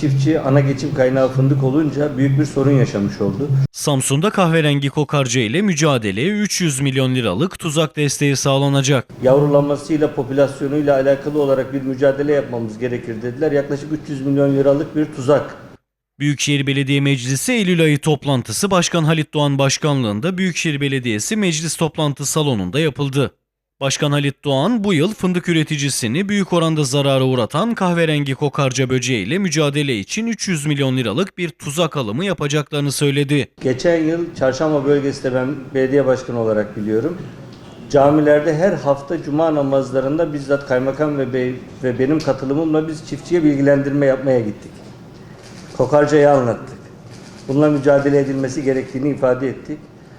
Çiftçi ana geçim kaynağı fındık olunca büyük bir sorun yaşamış oldu. Samsun'da kahverengi kokarca ile mücadeleye 300 milyon liralık tuzak desteği sağlanacak. Yavrulanmasıyla, popülasyonuyla alakalı olarak bir mücadele yapmamız gerekir dediler. Yaklaşık 300 milyon liralık bir tuzak Büyükşehir Belediye Meclisi Eylül ayı toplantısı Başkan Halit Doğan başkanlığında Büyükşehir Belediyesi Meclis Toplantı Salonu'nda yapıldı. Başkan Halit Doğan bu yıl fındık üreticisini büyük oranda zarara uğratan kahverengi kokarca böceği ile mücadele için 300 milyon liralık bir tuzak alımı yapacaklarını söyledi. Geçen yıl Çarşamba bölgesinde ben belediye başkanı olarak biliyorum. Camilerde her hafta cuma namazlarında bizzat kaymakam ve bey ve benim katılımımla biz çiftçiye bilgilendirme yapmaya gittik. Kokarcayı anlattık. Bununla mücadele edilmesi gerektiğini ifade ettik.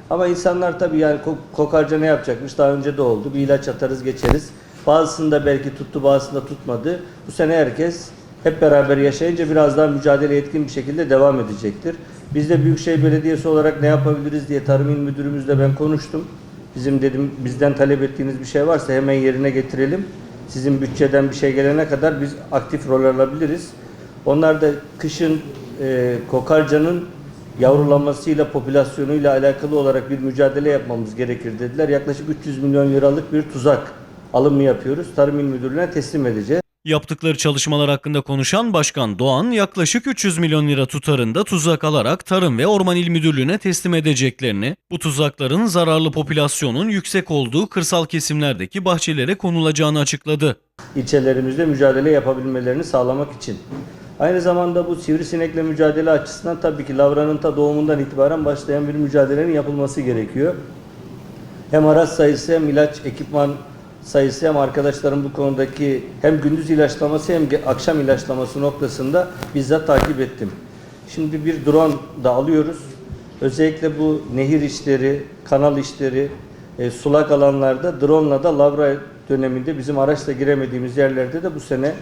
Ama insanlar tabii yani ko- kokarca ne yapacakmış daha önce de oldu. Bir ilaç atarız geçeriz. Bazısında belki tuttu bazısında tutmadı. Bu sene herkes hep beraber yaşayınca biraz daha mücadele etkin bir şekilde devam edecektir. Biz de Büyükşehir Belediyesi olarak ne yapabiliriz diye Tarım İl Müdürümüzle ben konuştum. Bizim dedim bizden talep ettiğiniz bir şey varsa hemen yerine getirelim. Sizin bütçeden bir şey gelene kadar biz aktif rol alabiliriz. Onlar da kışın e, kokarcanın yavrulanmasıyla, popülasyonuyla alakalı olarak bir mücadele yapmamız gerekir dediler. Yaklaşık 300 milyon liralık bir tuzak alımı yapıyoruz. Tarım İl Müdürlüğü'ne teslim edeceğiz. Yaptıkları çalışmalar hakkında konuşan Başkan Doğan yaklaşık 300 milyon lira tutarında tuzak alarak Tarım ve Orman İl Müdürlüğü'ne teslim edeceklerini, bu tuzakların zararlı popülasyonun yüksek olduğu kırsal kesimlerdeki bahçelere konulacağını açıkladı. ilçelerimizde mücadele yapabilmelerini sağlamak için. Aynı zamanda bu sivrisinekle mücadele açısından tabii ki lavranın ta doğumundan itibaren başlayan bir mücadelenin yapılması gerekiyor. Hem araç sayısı hem ilaç ekipman sayısı hem arkadaşların bu konudaki hem gündüz ilaçlaması hem akşam ilaçlaması noktasında bizzat takip ettim. Şimdi bir drone da alıyoruz. Özellikle bu nehir işleri, kanal işleri, e, sulak alanlarda drone'la da lavra döneminde bizim araçla giremediğimiz yerlerde de bu sene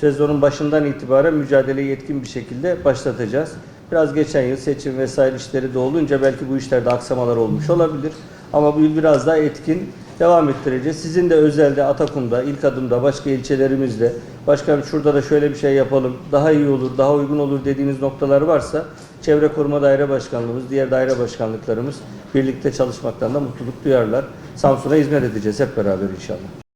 sezonun başından itibaren mücadeleyi etkin bir şekilde başlatacağız. Biraz geçen yıl seçim vesaire işleri de olunca belki bu işlerde aksamalar olmuş olabilir. Ama bu yıl biraz daha etkin devam ettireceğiz. Sizin de özelde Atakum'da, ilk adımda, başka ilçelerimizde, başkanım şurada da şöyle bir şey yapalım, daha iyi olur, daha uygun olur dediğiniz noktalar varsa Çevre Koruma Daire Başkanlığımız, diğer daire başkanlıklarımız birlikte çalışmaktan da mutluluk duyarlar. Samsun'a hizmet edeceğiz hep beraber inşallah.